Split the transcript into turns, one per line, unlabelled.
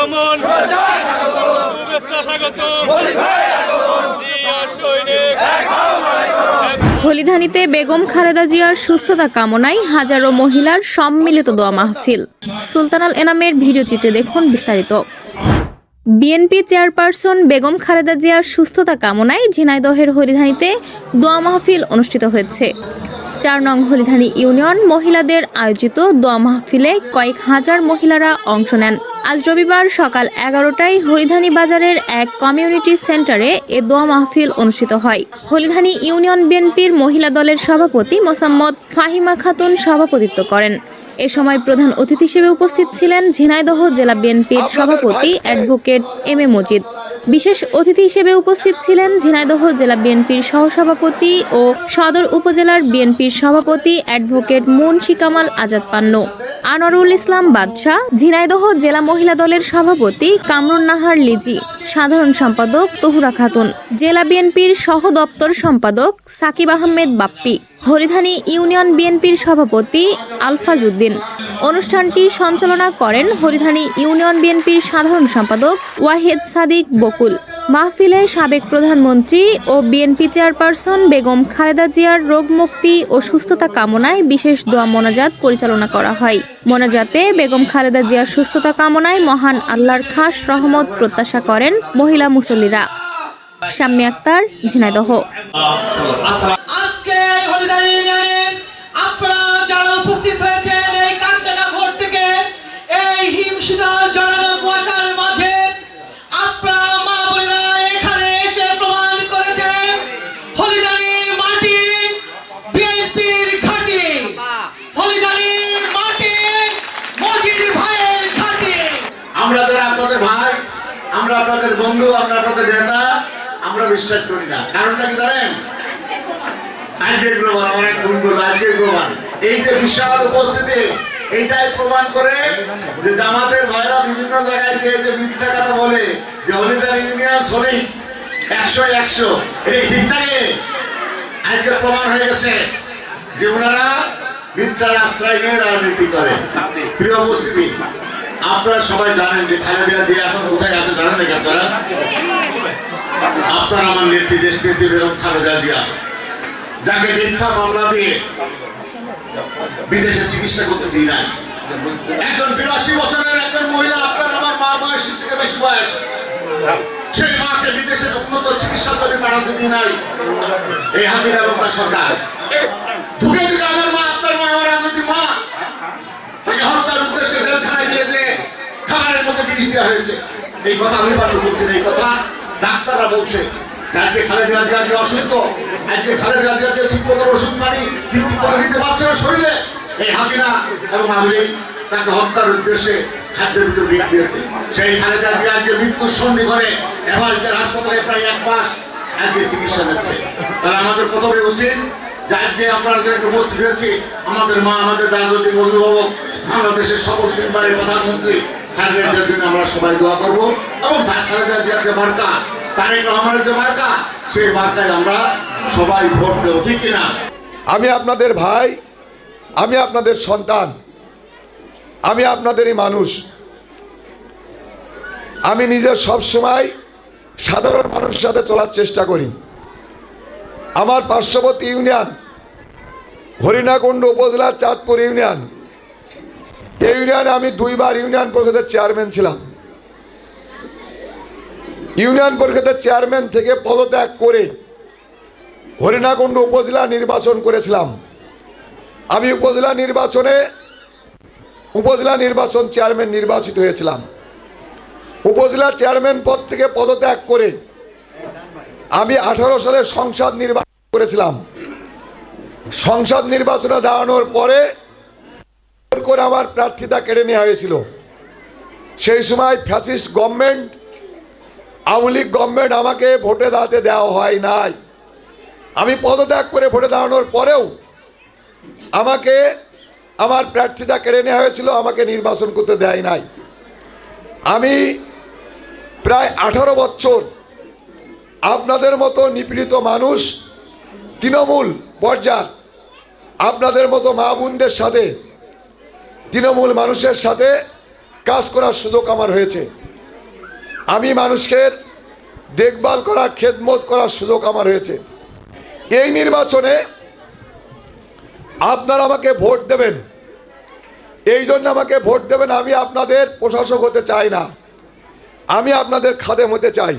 আগমন।
হলিধানিতে বেগম খালেদা জিয়ার সুস্থতা কামনায় হাজারো মহিলার সম্মিলিত দোয়া মাহফিল। সুলতানাল এনামের ভিডিও চিত্রে দেখুন বিস্তারিত। বিএনপি চেয়ারপারসন বেগম খালেদা জিয়ার সুস্থতা কামনায় ঝিনাইদহের হলিধানিতে দোয়া মাহফিল অনুষ্ঠিত হয়েছে। চার নং হলিধানি ইউনিয়ন মহিলাদের আয়োজিত দোয়া মাহফিলে কয়েক হাজার মহিলারা অংশ নেন। আজ রবিবার সকাল এগারোটায় হরিধানী বাজারের এক কমিউনিটি সেন্টারে এ দোয়া মাহফিল অনুষ্ঠিত হয়। হলিধানী ইউনিয়ন বিএনপির মহিলা দলের সভাপতি মোসাম্মদ ফাহিমা খাতুন সভাপতিত্ব করেন। এ সময় প্রধান অতিথি হিসেবে উপস্থিত ছিলেন ঝিনাইদহ জেলা বিএনপির সভাপতি অ্যাডভোকেট এম এ মজিদ। বিশেষ অতিথি হিসেবে উপস্থিত ছিলেন ঝিনাইদহ জেলা বিএনপির সহসভাপতি ও সদর উপজেলার বিএনপির সভাপতি অ্যাডভোকেট মুন্সি কামাল আজাদ পান্ন। আনোয়ারুল ইসলাম বাদশাহ ঝিনাইদহ জেলা মহিলা দলের সভাপতি কামরুন নাহার লিজি, সাধারণ সম্পাদক তহুরা খাতুন, জেলা বিএনপির সহ দপ্তর সম্পাদক সাকিব আহমেদ বাপ্পি, হরিধানী ইউনিয়ন বিএনপির সভাপতি আলফাজউদ্দিন অনুষ্ঠানটি সঞ্চালনা করেন হরিধানী ইউনিয়ন বিএনপির সাধারণ সম্পাদক ওয়াহেদ সাদিক বকুল। মাহফিলে সাবেক প্রধানমন্ত্রী ও বিএনপি চেয়ারপারসন বেগম খালেদা জিয়ার রোগমুক্তি ও সুস্থতা কামনায় বিশেষ দোয়া মোনাজাত পরিচালনা করা হয়। মোনাজাতে বেগম খালেদা জিয়ার সুস্থতা কামনায় মহান আল্লাহর খাস রহমত প্রত্যাশা করেন মহিলা মুসল্লিরা। শাম্মী আক্তার, ঝিনাইদহ।
আমরা যারা আপনাদের ভাই আমরা আপনাদের বন্ধু আমরা আপনাদের নেতা আমরা বিশ্বাস করি না। কারণটা কি জানেন? আজকে প্রমাণ অনেক ভুল করল আজকে প্রমাণ এই যে বিশাল উপস্থিতি এইটাই প্রমাণ করে যে জামাতের ভাইরা বিভিন্ন জায়গায় যে যে মিথ্যা কথা বলে যে হলিদার ইউনিয়ন শ্রমিক একশো একশো এটা ঠিক থাকে আজকে প্রমাণ হয়ে গেছে যে ওনারা মিথ্যার আশ্রয় নিয়ে রাজনীতি করে। প্রিয় উপস্থিতি আপনারা সবাই জানেন যে খালেদা যে এখন কোথায় আছে, জানেন নাকি আপনারা আপনারা আমার নেত্রী দেশ নেত্রী বেগম খালেদা জিয়া। যাকে মিথ্যা মামলা দিয়ে বিদেশে চিকিৎসা করতে দিই নাই। একজন বিরাশি বছরের একজন মহিলা, আপনার আমার মা বয়সের থেকে বেশি বয়স। সেই মাকে বিদেশে উন্নত চিকিৎসা করে পাঠাতে দিই নাই। এই হাজিরা তার সরকার ঢুকে দিলে আমার মা আপনার মা আমার রাজনীতি মা তাকে হত্যার উদ্দেশ্যে জেলখানায় দিয়েছে খাবারের মধ্যে বিষ দেওয়া হয়েছে। এই কথা আমি পালন করছি এই কথা ডাক্তাররা বলছে। যে আজকে খালেদা জিয়া যে অসুস্থ, আজকে খালেদা জিয়া যে ঠিক মতো ওষুধ পানি, ঠিক মতো নিতে পারছে না শরীরে। এই হাজিরা এবং আমি তাকে হত্যার উদ্দেশ্যে খাদ্যের ভিতরে বিষ দিয়েছে। সেই খালেদা জিয়া আজকে মৃত্যুর সন্ধি করে এবার হাসপাতালে প্রায় এক মাস আজকে চিকিৎসা নিচ্ছে। তাহলে আমাদের প্রথমে উচিত যে আজকে আমরা যাদেরকে উপস্থিত হয়েছি, আমাদের মা, আমাদের রাজনৈতিক অভিভাবক বাংলাদেশের সকল তিনবারের প্রধানমন্ত্রী খালেদা জিয়ার জন্য আমরা সবাই দোয়া করব। এবং তার মার্কা, তারেক রহমানের যে মার্কা, সেই মার্কায় আমরা সবাই ভোট দেবো, ঠিক কিনা
আমি আপনাদের ভাই, আমি আপনাদের সন্তান, আমি আপনাদেরই মানুষ। আমি নিজে সবসময় সাধারণ মানুষের সাথে চলার চেষ্টা করি। আমার পার্শ্ববর্তী ইউনিয়ন, হরিণাকুণ্ড উপজেলার চাঁদপুর ইউনিয়ন এই ইউনিয়নে আমি দুইবার ইউনিয়ন পরিষদের চেয়ারম্যান ছিলাম। ইউনিয়ন পরিষদের চেয়ারম্যান থেকে পদত্যাগ করে হরিণাকুণ্ড উপজেলা নির্বাচন করেছিলাম। আমি উপজেলা নির্বাচনে উপজেলা নির্বাচন চেয়ারম্যান নির্বাচিত হয়েছিলাম। উপজেলা চেয়ারম্যান পদ থেকে পদত্যাগ করে আমি আঠারো সালে সংসদ নির্বাচন করেছিলাম। সংসদ নির্বাচনে দাঁড়ানোর পরে করে আমার প্রার্থিতা কেড়ে নেওয়া হয়েছিল। সেই সময় fascist government, Awami League government আমাকে ভোটে দাঁড়াতে দেওয়া হয় নাই। আমি পদত্যাগ করে ভোটে দাঁড়ানোর পরেও আমাকে, আমার প্রার্থীতা কেড়ে নেওয়া হয়েছিল, আমাকে নির্বাচন করতে দেয় নাই। আমি প্রায় আঠারো বছর আপনাদের মতো নিপীড়িত মানুষ, তৃণমূল পর্যায় আপনাদের মতো মা বোনদের সাথে তৃণমূল মানুষের সাথে কাজ করার সুযোগ আমার হয়েছে। আমি মানুষকে দেখভাল করা, খেদমত করার সুযোগ আমার হয়েছে। এই নির্বাচনে আপনারা আমাকে ভোট দেবেন। এই জন্য আমাকে ভোট দেবেন। আমি আপনাদের প্রশাসক হতে চাই না। আমি আপনাদের খাদেম হতে চাই।